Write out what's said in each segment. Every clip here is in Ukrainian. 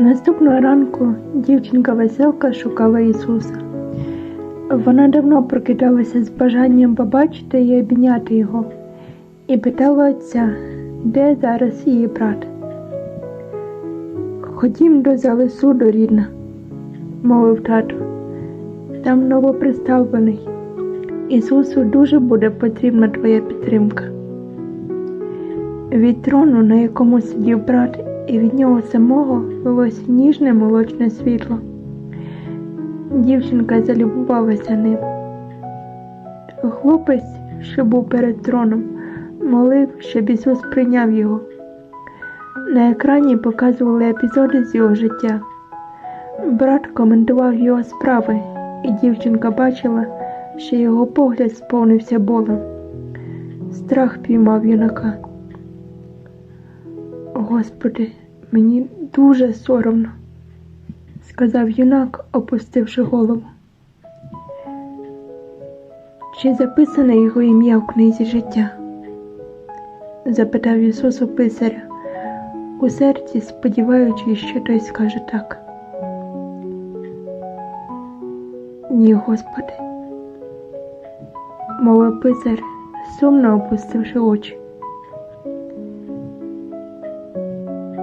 Наступного ранку дівчинка веселка шукала Ісуса. Вона давно прокидалася з бажанням побачити і обійняти його, і питала отця, де зараз її брат. Ходім до зали суду, рідна, мовив тато. Там новоприставлений. Ісусу дуже буде потрібна твоя підтримка. Від трону, на якому сидів брат, і від нього самого лилось ніжне молочне світло. Дівчинка залюбувалася ним. Хлопець, що був перед троном, молив, щоб Ісус прийняв його. На екрані показували епізоди з його життя. Брат коментував його справи, і дівчинка бачила, що його погляд сповнився болем. Страх піймав юнака. Господи, мені дуже соромно, сказав юнак, опустивши голову. Чи записане його ім'я в книзі життя? запитав Ісус у писаря, у серці сподіваючись, що той скаже так. Ні, Господи, мовив писар, сумно опустивши очі.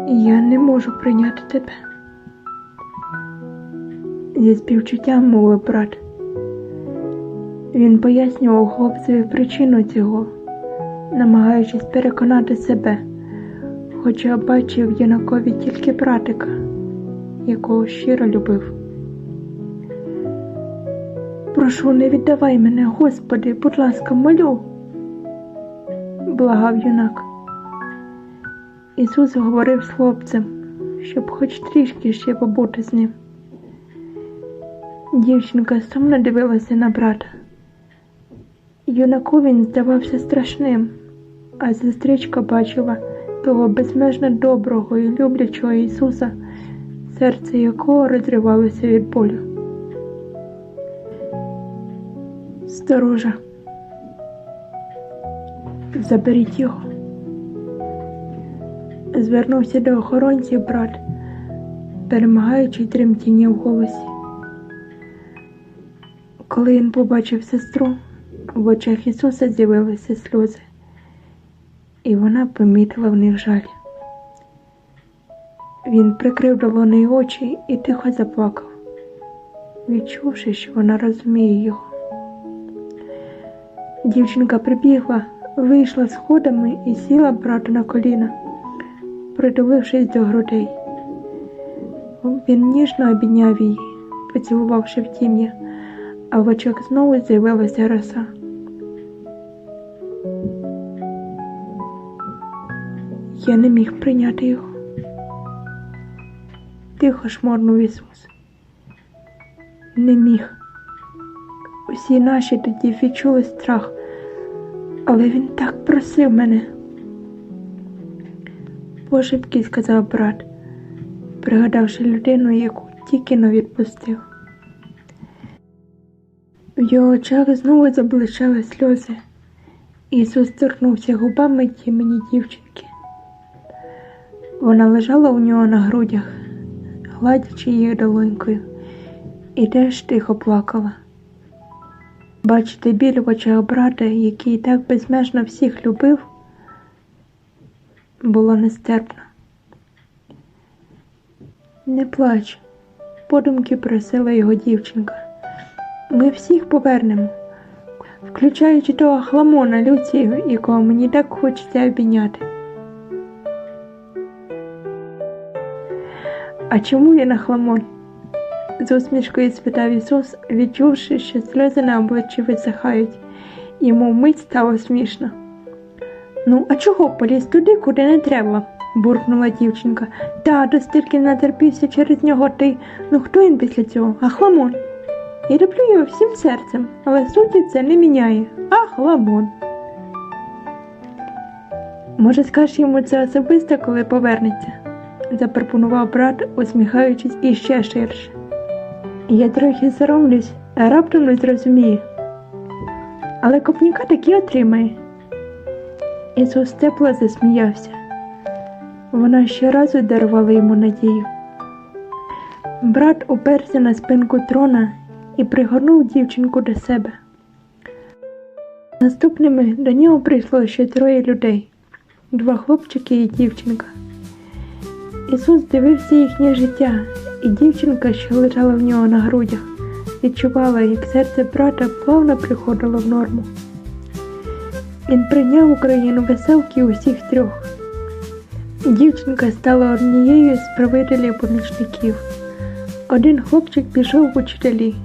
Я не можу прийняти тебе. Зі співчуттям мовив брат. Він пояснював хлопцеві причину цього, намагаючись переконати себе, хоча бачив юнакові тільки братика, якого щиро любив. Прошу, не віддавай мене, Господи, будь ласка, молю, благав юнак. Ісус говорив з хлопцем, щоб хоч трішки ще побути з ним. Дівчинка сумно дивилася на брата. Юнаку він здавався страшним, а сестричка бачила того безмежно доброго і люблячого Ісуса, серце якого розривалося від болю. Сторожа, заберіть його звернувся до охоронців брат, перемагаючи тремтіння в голосі. Коли він побачив сестру, в очах Ісуса з'явилися сльози, і вона помітила в них жаль. Він прикрив долонею очі і тихо заплакав, відчувши, що вона розуміє його. Дівчинка прибігла, вийшла сходами і сіла брату на коліна притулившись до грудей. Він ніжно обійняв її, поцілувавши в тім'я, а в очах знову з'явилася роса. Я не міг прийняти його. Тихо шморнув Ісус. Не міг. Усі наші тоді відчули страх, але Він так просив мене пошепки сказав брат, пригадавши людину, яку тільки но відпустив. В його очах знову заблищали сльози. Ісус торкнувся губами тімені дівчинки. Вона лежала у нього на грудях, гладячи її долонькою, і теж тихо плакала. Бачити біль в очах брата, який так безмежно всіх любив було нестерпно. Не плач, подумки просила його дівчинка. Ми всіх повернемо, включаючи того хламона Люцію, якого мені так хочеться обійняти. А чому я на хламон? з усмішкою спитав Ісус, відчувши, що сльози на обличчі висихають, йому вмить стало смішно. Ну, а чого поліз туди, куди не треба? буркнула дівчинка. Тато стільки натерпівся через нього ти. Ну хто він після цього? Ахламон. Я люблю його всім серцем, але суті це не міняє. Ахламон. Може, скажеш йому це особисто, коли повернеться, запропонував брат, усміхаючись іще ширше. Я трохи соромлюсь, а раптом не зрозумію. Але копніка таки отримає. Ісус тепло засміявся. Вона щоразу дарувала йому надію. Брат уперся на спинку трона і пригорнув дівчинку до себе. Наступними до нього прийшло ще троє людей два хлопчики і дівчинка. Ісус дивився їхнє життя, і дівчинка, що лежала в нього на грудях, відчувала, як серце брата плавно приходило в норму. Він прийняв Україну веселки усіх трьох. Дівчинка стала однією з правителів помічників. Один хлопчик пішов в учителі,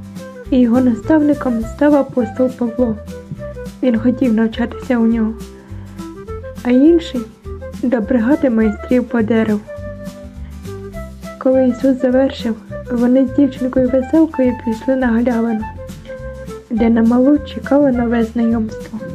і його наставником став апостол Павло. Він хотів навчатися у нього, а інший до бригади майстрів по дереву. Коли Ісус завершив, вони з дівчинкою веселкою пішли на галявину, де на малу чекало нове знайомство.